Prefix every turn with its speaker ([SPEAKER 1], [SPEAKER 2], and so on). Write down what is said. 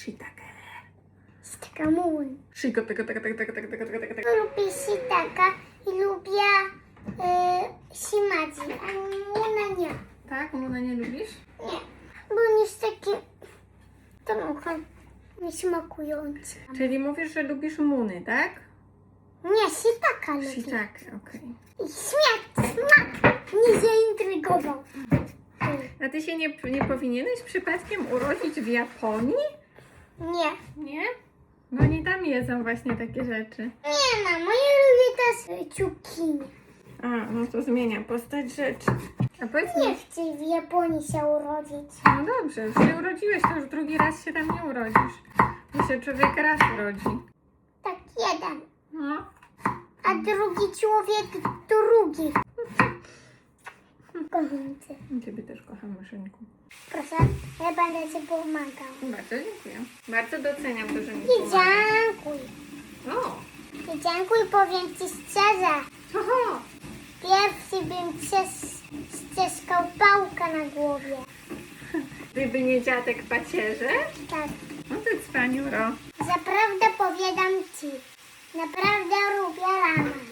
[SPEAKER 1] Shiitake.
[SPEAKER 2] Stakamun.
[SPEAKER 1] Shiko, tego, tego, tego, tego, tego, tego, tego, tego, tego.
[SPEAKER 2] Lubię sitaka i lubię e, shimadzi, a muna nie.
[SPEAKER 1] Tak? Muna nie lubisz?
[SPEAKER 2] Nie, bo on jest taki trochę niesmakujący.
[SPEAKER 1] Czyli mówisz, że lubisz muny, tak?
[SPEAKER 2] Nie, sitaka lubię.
[SPEAKER 1] Shiitake, okej.
[SPEAKER 2] I śmiać, smak mnie zaintrygował.
[SPEAKER 1] A ty się nie, nie powinieneś przypadkiem urodzić w Japonii?
[SPEAKER 2] Nie.
[SPEAKER 1] Nie? Bo oni tam jedzą właśnie takie rzeczy.
[SPEAKER 2] Nie, mamo, ja lubię też cukinie.
[SPEAKER 1] A, no to zmienia postać rzeczy. A powiedz
[SPEAKER 2] Nie chcę w Japonii się urodzić.
[SPEAKER 1] no dobrze, już się urodziłeś, to już drugi raz się tam nie urodzisz. Bo się człowiek raz urodzi.
[SPEAKER 2] Tak, jeden.
[SPEAKER 1] No.
[SPEAKER 2] A drugi człowiek drugi. Kocham cię.
[SPEAKER 1] Ciebie też kocham, Myszenku.
[SPEAKER 2] Proszę, ja będę ci pomagał.
[SPEAKER 1] Bardzo dziękuję. Bardzo doceniam to, że mi
[SPEAKER 2] I
[SPEAKER 1] pomagasz.
[SPEAKER 2] dziękuj.
[SPEAKER 1] O!
[SPEAKER 2] I dziękuj, powiem ci szczerze.
[SPEAKER 1] Oho!
[SPEAKER 2] Pierwszy bym ścies- ścieskał pałkę na głowie.
[SPEAKER 1] Gdyby nie dziadek pacierze?
[SPEAKER 2] Tak.
[SPEAKER 1] No to cwaniuro.
[SPEAKER 2] Zaprawdę powiadam ci. Naprawdę lubię ramen.